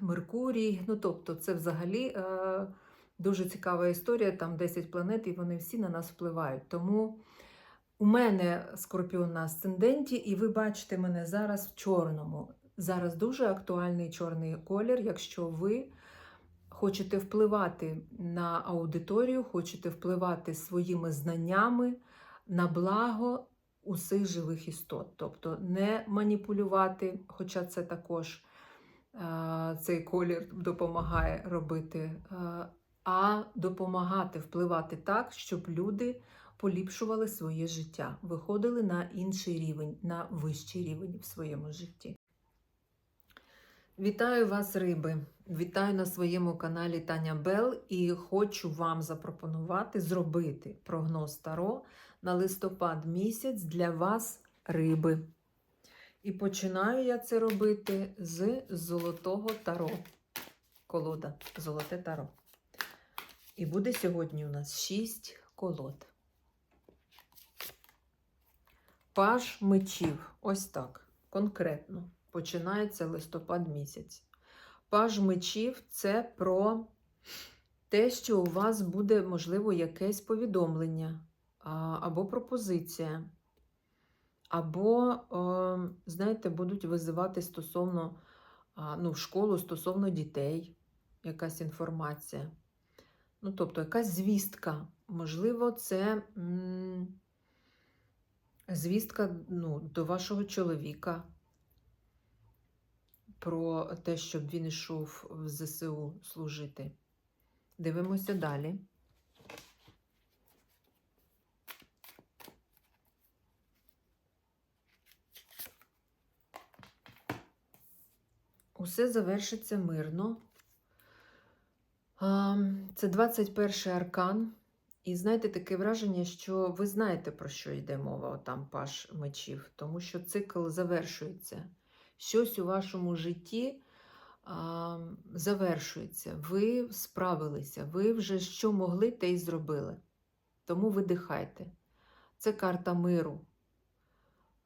Меркурій. Ну, тобто, це взагалі а, дуже цікава історія. Там 10 планет, і вони всі на нас впливають. Тому у мене скорпіон на асценденті, і ви бачите мене зараз в чорному. Зараз дуже актуальний чорний колір, якщо ви хочете впливати на аудиторію, хочете впливати своїми знаннями на благо усіх живих істот. Тобто не маніпулювати, хоча це також е, цей колір допомагає робити, е, а допомагати впливати так, щоб люди поліпшували своє життя, виходили на інший рівень, на вищий рівень в своєму житті. Вітаю вас, риби! Вітаю на своєму каналі Таня Бел і хочу вам запропонувати зробити прогноз Таро на листопад місяць для вас, риби. І починаю я це робити з золотого таро. Колода Золоте таро. І буде сьогодні у нас 6 колод. Паж мечів. Ось так. Конкретно. починається листопад місяць. Паж мечів це про те, що у вас буде, можливо, якесь повідомлення або пропозиція. Або, е, знаєте, будуть визивати стосовно ну, в школу стосовно дітей, якась інформація. Ну, тобто, якась звістка. Можливо, це звістка ну, до вашого чоловіка про те, щоб він йшов в ЗСУ служити. Дивимося далі. Усе завершиться мирно. Це 21 аркан. І знаєте, таке враження, що ви знаєте, про що йде мова, отам паш мечів, тому що цикл завершується. Щось у вашому житті а, завершується. Ви справилися, ви вже що могли, те й зробили. Тому видихайте. Це карта миру.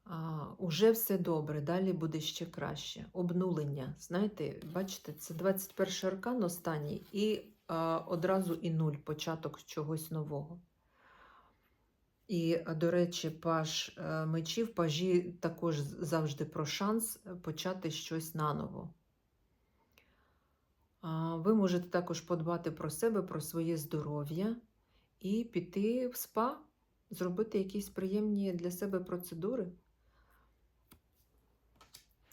А, Уже все добре, далі буде ще краще. Обнулення. Знаєте, бачите, це 21 аркан останній, і а, одразу і нуль, початок чогось нового. І, до речі, паж е, мечів, пажі також завжди про шанс почати щось наново. Ви можете також подбати про себе, про своє здоров'я і піти в спа, зробити якісь приємні для себе процедури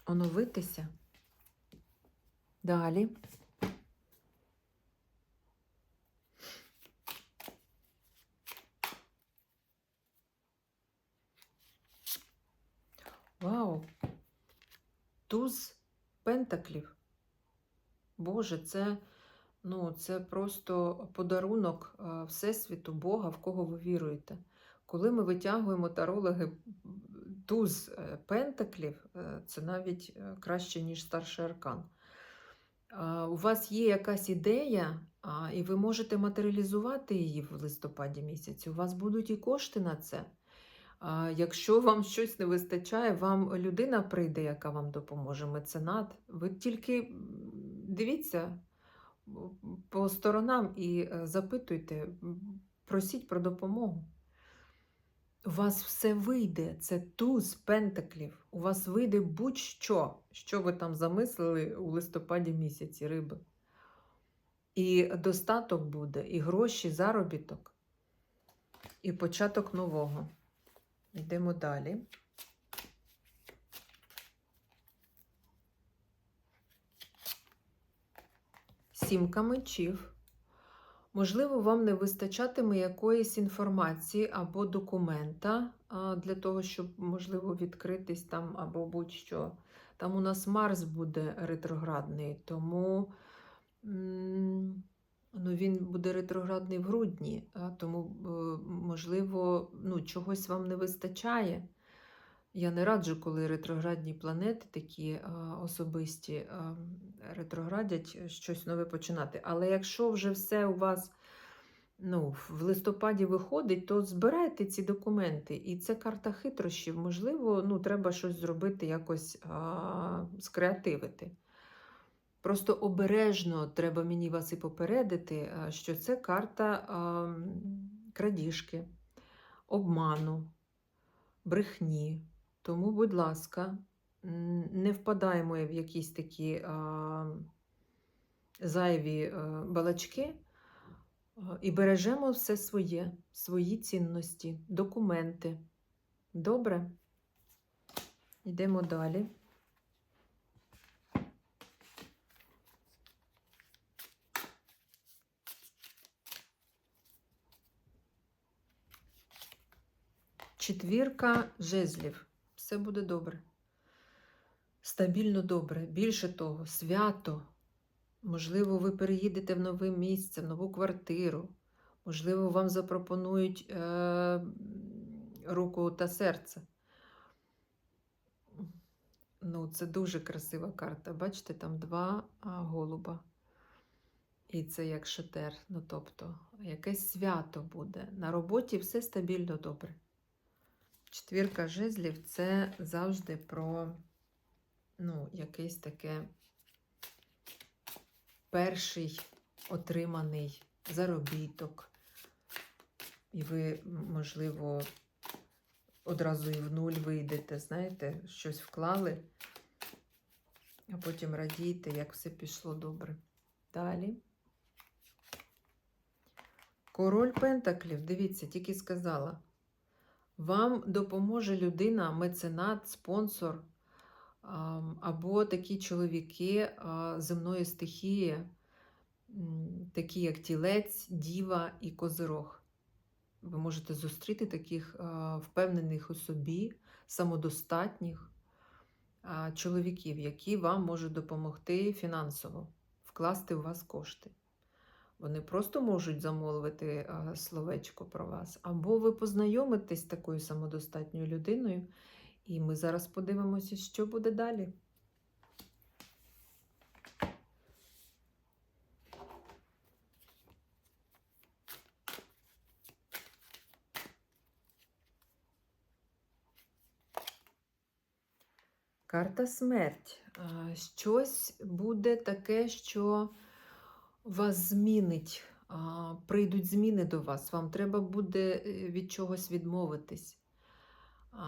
оновитися. Далі. Вау! Туз пентаклів. Боже, це, ну, це просто подарунок Всесвіту Бога, в кого ви віруєте. Коли ми витягуємо тарологи туз е, пентаклів, е, це навіть е, краще, ніж старший аркан. У вас є якась ідея, і ви можете матеріалізувати її в листопаді місяці. У вас будуть і кошти на це. Якщо вам щось не вистачає, вам людина прийде, яка вам допоможе, меценат. Ви тільки дивіться по сторонам і запитуйте, просіть про допомогу. У вас все вийде, це туз пентаклів. У вас вийде будь-що, що ви там замислили у листопаді місяці риби. І достаток буде, і гроші, заробіток, і початок нового. Йдемо далі. Сімка мечів. Можливо, вам не вистачатиме якоїсь інформації або документа для того, щоб, можливо, відкритись там або будь-що. Там у нас Марс буде ретроградний, тому ну, він буде ретроградний в грудні, тому, е, можливо, ну, чогось вам не вистачає. Я не раджу, коли ретроградні планети такі особисті ретроградять щось нове починати. Але якщо вже все у вас ну, в листопаді виходить, то збирайте ці документи. І це карта хитрощів. Можливо, ну, треба щось зробити, якось а, скреативити. Просто обережно треба мені вас і попередити, що це карта а, крадіжки, обману, брехні. Тому, будь ласка, не впадаємо в якісь такі а, зайві а, балачки і бережемо все своє, свої цінності, документи. Добре? Йдемо далі. Четвірка жезлів. Все буде добре. Стабільно добре. Більше того, свято. Можливо, ви переїдете в нове місце, в нову квартиру. Можливо, вам запропонують е, руку та серце. Ну, це дуже красива карта. Бачите, там два голуба. І це як шатер. Ну, тобто, якесь свято буде. На роботі все стабільно добре. Четвірка жезлів це завжди про ну, якесь таке перший отриманий заробіток. І ви, можливо, одразу і в нуль вийдете, знаєте, щось вклали, а потім радієте, як все пішло добре. Далі. Король Пентаклів, дивіться, тільки сказала. Вам допоможе людина, меценат, спонсор або такі чоловіки земної стихії, такі як тілець, діва і козирог. Ви можете зустріти таких впевнених у собі, самодостатніх чоловіків, які вам можуть допомогти фінансово вкласти у вас кошти. Вони просто можуть замовити словечко про вас, або ви познайомитесь з такою самодостатньою людиною, і ми зараз подивимося, що буде далі. Карта смерть. Щось буде таке, що вас змінить. Прийдуть зміни до вас. Вам треба буде е, від чогось відмовитись,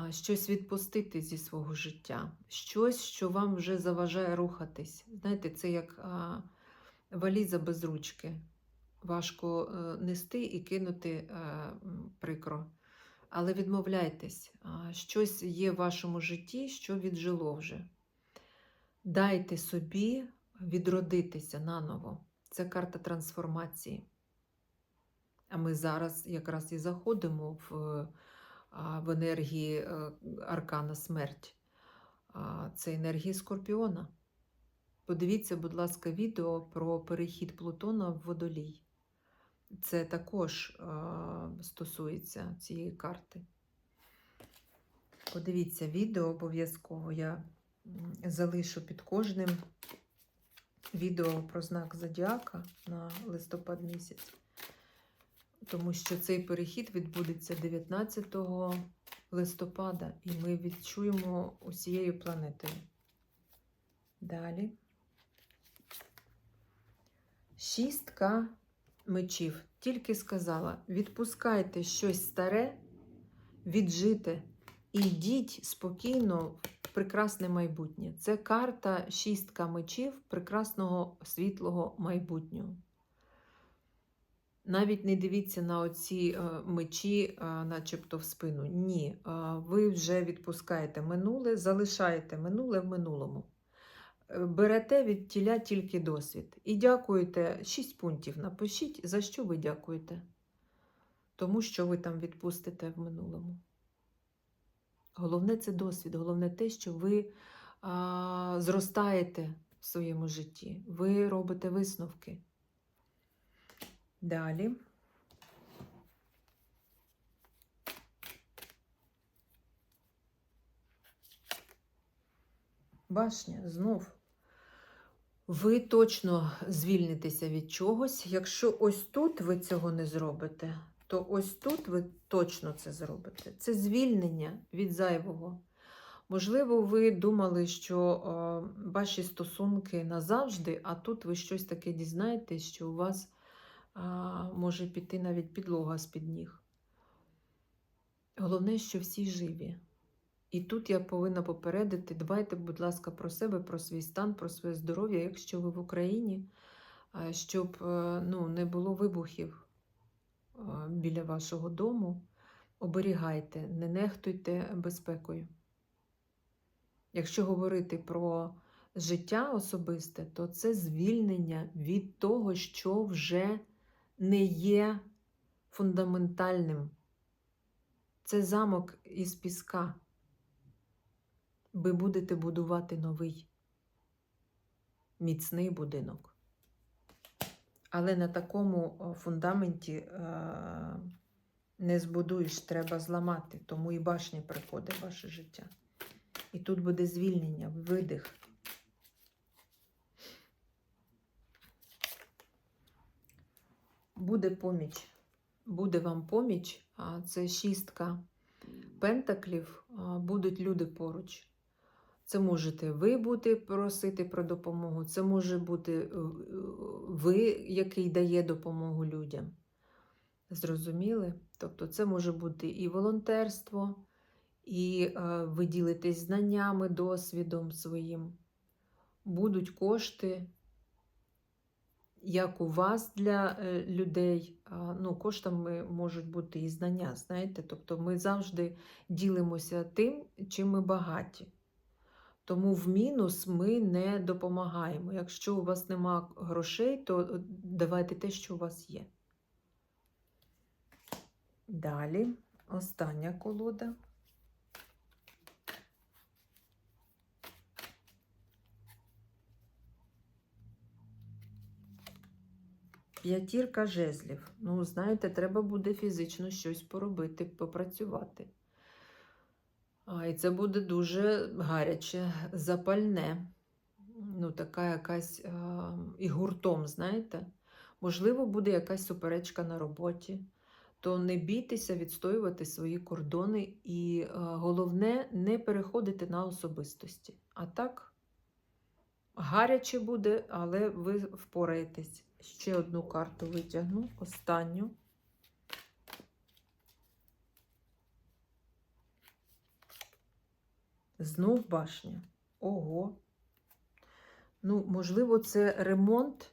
щось відпустити зі свого життя, щось, що вам вже заважає рухатись. Знаєте, це як валіза без ручки. Важко е, нести і кинути е, прикро. Але відмовляйтесь, щось є в вашому житті, що віджило вже. Дайте собі відродитися наново. Це карта трансформації. А ми зараз якраз і заходимо в, в енергії е, аркана смерть. Це енергії Скорпіона. Подивіться, будь ласка, відео про перехід Плутона в водолій. Це також стосується цієї карти. Подивіться відео обов'язково. Я залишу під кожним відео про знак Зодіака на листопад місяць. Тому що цей перехід відбудеться 19 листопада, і ми відчуємо усією планетою. Далі. Шістка мечів. Тільки сказала: відпускайте щось старе, віджите і йдіть спокійно прекрасне майбутнє. Це карта шістка мечів прекрасного світлого майбутнього. Навіть не дивіться на оці е, мечі, е, начебто в спину. Ні, е, ви вже відпускаєте минуле, залишаєте минуле в минулому. Берете від тіля тільки досвід. І дякуєте 6 пунктів. Напишіть, за що ви дякуєте. Тому що ви там відпустите в минулому. Головне це досвід, головне те, що ви а, зростаєте в своєму житті. Ви робите висновки. Далі. Башня знов. Ви точно звільнитеся від чогось. Якщо ось тут ви цього не зробите, то ось тут ви точно це зробите. Це звільнення від зайвого. Можливо, ви думали, що е, ваші стосунки назавжди, а тут ви щось таке дізнаєтесь, що у вас е, може піти навіть підлога з-під ніг. Головне, що всі живі. І тут я повинна попередити, дбайте, будь ласка, про себе, про свій стан, про своє здоров'я, якщо ви в Україні, щоб е, ну, не було вибухів е, біля вашого дому. Оберігайте, не нехтуйте безпекою. Якщо говорити про життя особисте, то це звільнення від того, що вже не є фундаментальним. Це замок із піска ви будете будувати новий міцний будинок. Але на такому фундаменті е, не збудуєш, треба зламати, тому і башня приходить ваше життя. І тут буде звільнення, видих. Буде поміч. Буде вам поміч, це шістка пентаклів, будуть люди поруч. Це можете ви бути просити про допомогу, це може бути е, ви, який дає допомогу людям. Зрозуміли? Тобто це може бути і волонтерство, і е, ви ділитесь знаннями, досвідом своїм. Будуть кошти, як у вас для е, людей. Ну, коштами можуть бути і знання, знаєте. Тобто ми завжди ділимося тим, чим ми багаті. Тому в мінус ми не допомагаємо. Якщо у вас нема грошей, то е, давайте те, що у вас є. Далі остання колода. П'ятірка жезлів. Ну, знаєте, треба буде фізично щось поробити, попрацювати. І це буде дуже гаряче, запальне. Ну, така якась а, і гуртом, знаєте. Можливо, буде якась суперечка на роботі. То не бійтеся відстоювати свої кордони, і а, головне не переходити на особистості. А так, гаряче буде, але ви впораєтесь. Ще одну карту витягну, останню. Знов башня. Ого. Ну, можливо, це ремонт,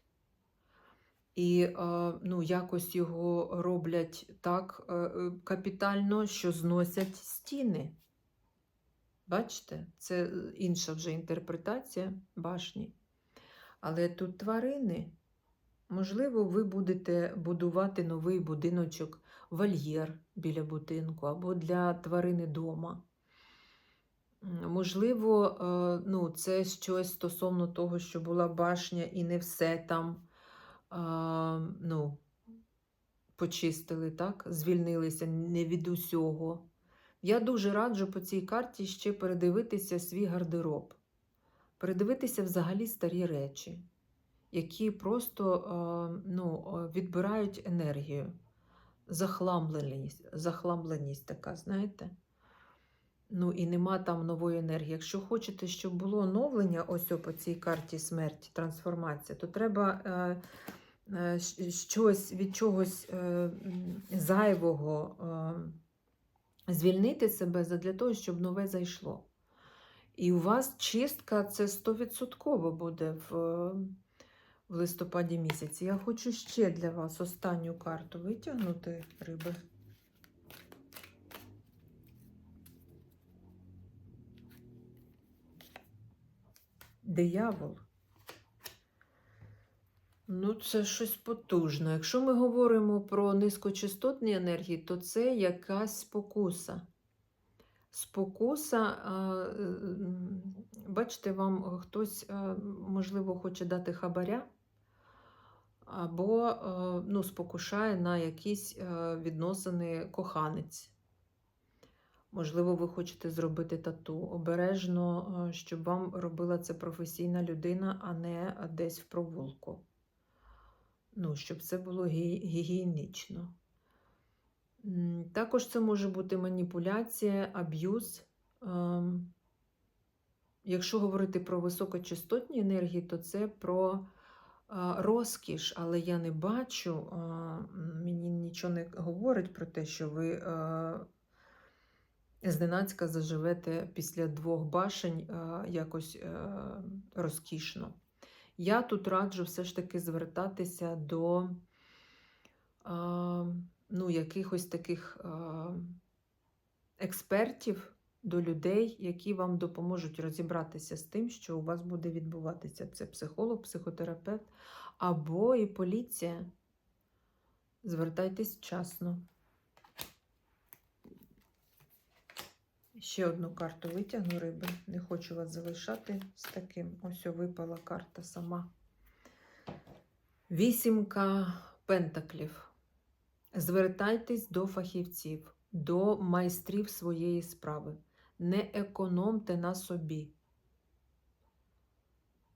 і е, ну, якось його роблять так е, е, капітально, що зносять стіни. Бачите, це інша вже інтерпретація башні. Але тут тварини. Можливо, ви будете будувати новий будиночок, вольєр біля будинку або для тварини дома. Можливо, е, ну, це щось стосовно того, що була башня і не все там ну, почистили, так? звільнилися не від усього. Я дуже раджу по цій карті ще передивитися свій гардероб, передивитися взагалі старі речі, які просто ну, відбирають енергію, захламленість, захламленість така, знаєте? Ну і нема там нової енергії. Якщо хочете, щоб було оновлення, ось по цій карті смерті, трансформація, то треба е, е, щось від чогось е, зайвого звільнити себе для того, щоб нове зайшло. І у вас чистка це 100% буде в, в листопаді місяці. Я хочу ще для вас останню карту витягнути, риби. Диявол. Ну, це щось потужне. Якщо ми говоримо про низькочастотні енергії, то це якась спокуса. Спокуса, бачите, вам хтось, можливо, хоче дати хабаря, або ну, спокушає на якісь відносини коханець. Можливо, ви хочете зробити тату. Обережно, е, щоб вам робила це професійна людина, а не десь в провулку. Ну, щоб це було гігієнічно. Також це може бути маніпуляція, аб'юз. Ем, якщо говорити про високочастотні енергії, то це про е, розкіш, але я не бачу, е, мені нічого не говорить про те, що ви зненацька заживете після двох башень е, якось е, розкішно. Я тут раджу все ж таки звертатися до ну, якихось таких експертів, до людей, які вам допоможуть розібратися з тим, що у вас буде відбуватися. Це психолог, психотерапевт або і поліція. Звертайтесь вчасно. Ще одну карту витягну риби. Не хочу вас залишати з таким. Ось випала карта сама. Вісімка пентаклів. Звертайтесь до фахівців, до майстрів своєї справи. Не економте на собі.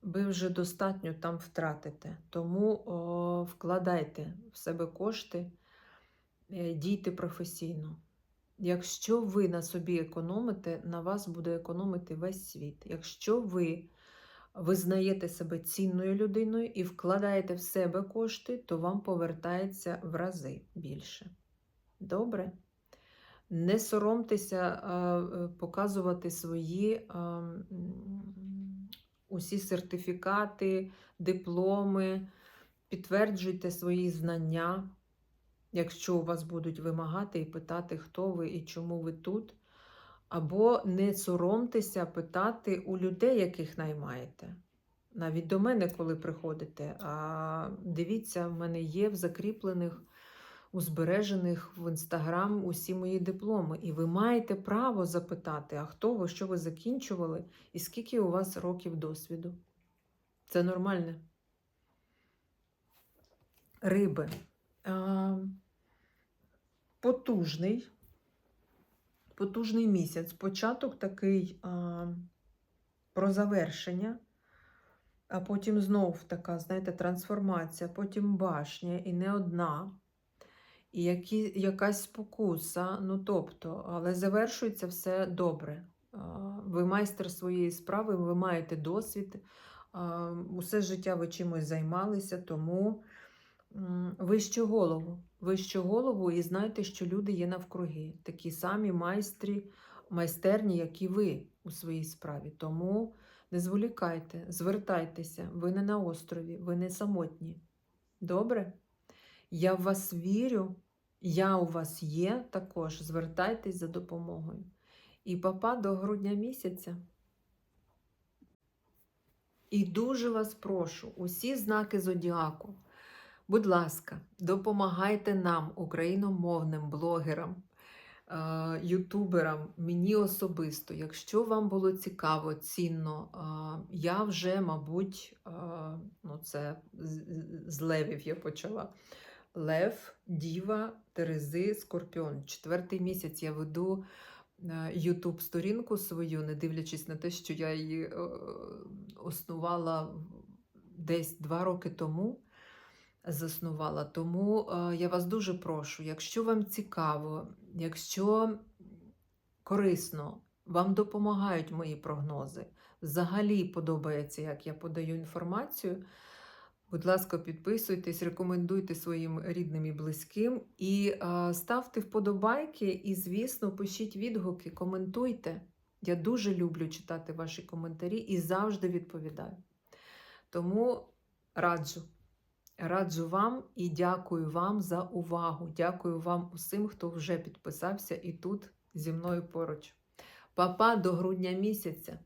Ви вже достатньо там втратите. Тому о, вкладайте в себе кошти, е, дійте професійно Якщо ви на собі економите, на вас буде економити весь світ. Якщо ви визнаєте себе цінною людиною і вкладаєте в себе кошти, то вам повертається в рази більше. Добре? Не соромтеся е, показувати свої усі сертифікати, дипломи, підтверджуйте свої знання, якщо у вас будуть вимагати і питати, хто ви і чому ви тут. Або не соромтеся питати у людей, яких наймаєте. Навіть до мене, коли приходите, а дивіться, в мене є в закріплених, у збережених в інстаграм усі мої дипломи. І ви маєте право запитати, а хто ви, що ви закінчували, і скільки у вас років досвіду. Це нормально. Риби. Потужний. Потужний місяць. Початок такий а, про завершення, а потім знов така, знаєте, трансформація, потім башня і не одна, і які, якась спокуса. Ну, тобто, але завершується все добре. Ви майстер своєї справи, ви маєте досвід, усе життя ви чимось займалися, тому м, вище голову. Вище голову і знайте, що люди є навкруги, такі самі майстрі, майстерні, як і ви у своїй справі. Тому не зволікайте, звертайтеся, ви не на острові, ви не самотні. Добре? Я в вас вірю, я у вас є також. Звертайтесь за допомогою. І папа до грудня місяця. І дуже вас прошу, усі знаки зодіаку. Будь ласка, допомагайте нам, україномовним блогерам, е, ютуберам, мені особисто. Якщо вам було цікаво, цінно, е, я вже, мабуть, е, ну це з- левів я почала. Лев, Діва, Терези, Скорпіон. Четвертий місяць я веду Ютуб сторінку свою, не дивлячись на те, що я її основала десь два роки тому заснувала. Тому е, я вас дуже прошу, якщо вам цікаво, якщо корисно, вам допомагають мої прогнози, взагалі подобається, як я подаю інформацію. Будь ласка, підписуйтесь, рекомендуйте своїм рідним і близьким і е, ставте вподобайки, і, звісно, пишіть відгуки, коментуйте. Я дуже люблю читати ваші коментарі і завжди відповідаю. Тому раджу. Раджу вам і дякую вам за увагу. Дякую вам усім, хто вже підписався і тут зі мною поруч. Папа до грудня місяця.